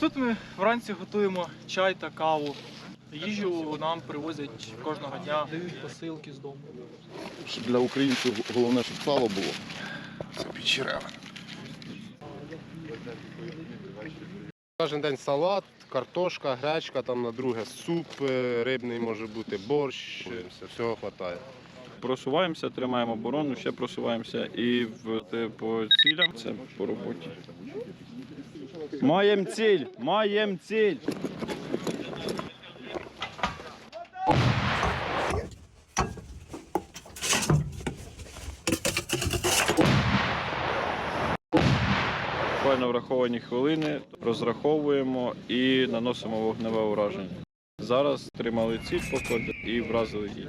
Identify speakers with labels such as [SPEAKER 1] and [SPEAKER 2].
[SPEAKER 1] Тут ми вранці готуємо чай та каву. Їжу нам привозять кожного дня, дають посилки з дому.
[SPEAKER 2] Щоб Для українців головне, щоб сало було. Це печереве.
[SPEAKER 3] Кожен день салат, картошка, гречка, там на друге суп е, рибний може бути, борщ, всього вистачає.
[SPEAKER 4] Просуваємося, тримаємо оборону, ще просуваємося і в, по цілям це по роботі. Маєм ціль! Маєм ціль! Буквально враховані хвилини, розраховуємо і наносимо вогневе ураження. Зараз тримали ціль походу і вразили її.